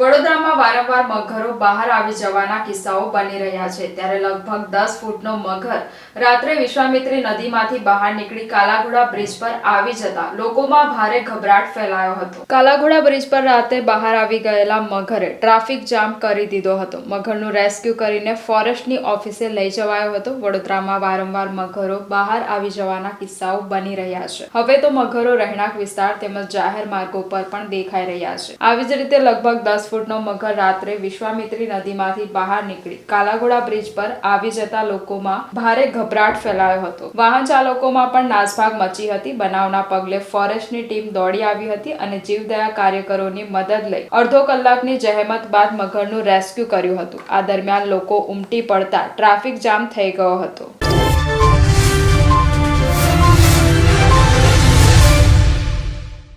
વારંવાર મગરો બહાર આવી જવાના કિસ્સાઓ બની રહ્યા છે. ત્યારે લગભગ દસ ફૂટનો મગર રાત્રે વિશ્વામિત્રી નદીમાંથી બહાર નીકળી કાલાઘોડા બ્રિજ પર આવી જતા લોકોમાં ભારે ગભરાટ ફેલાયો હતો. કાલાઘોડા બ્રિજ પર રાતે બહાર આવી ગયેલા મગરે ટ્રાફિક જામ કરી દીધો હતો. મગરનું રેસ્ક્યુ કરીને ફોરેસ્ટની ઓફિસે લઈ જવાયો હતો. વડોદરામાં વારંવાર મગરો બહાર આવી જવાના કિસ્સાઓ બની રહ્યા છે. હવે તો મગરો રહેણાંક વિસ્તાર તેમજ જાહેર માર્ગો પર પણ દેખાઈ રહ્યા છે. આવી જ રીતે લગભગ દસ ફૂટનો મગર રાત્રે વિશ્વામિત્રી નદીમાંથી બહાર નીકળી કાલાઘોડા બ્રિજ પર આવી જતા લોકોમાં ભારે ગભરાટ ફેલાયો હતો. વાહન ચાલકોમાં પણ નાસભાગ મચી હતી. બનાવના પગલે ફોરેસ્ટની ટીમ દોડી આવી હતી અને જીવદયા કાર્યકરોની મદદ લઈ અડધો કલાકની જહેમત બાદ મગરનું રેસ્ક્યુ કર્યું હતું. આ દરમિયાન લોકો ઉમટી પડતા ટ્રાફિક જામ થઈ ગયો હતો.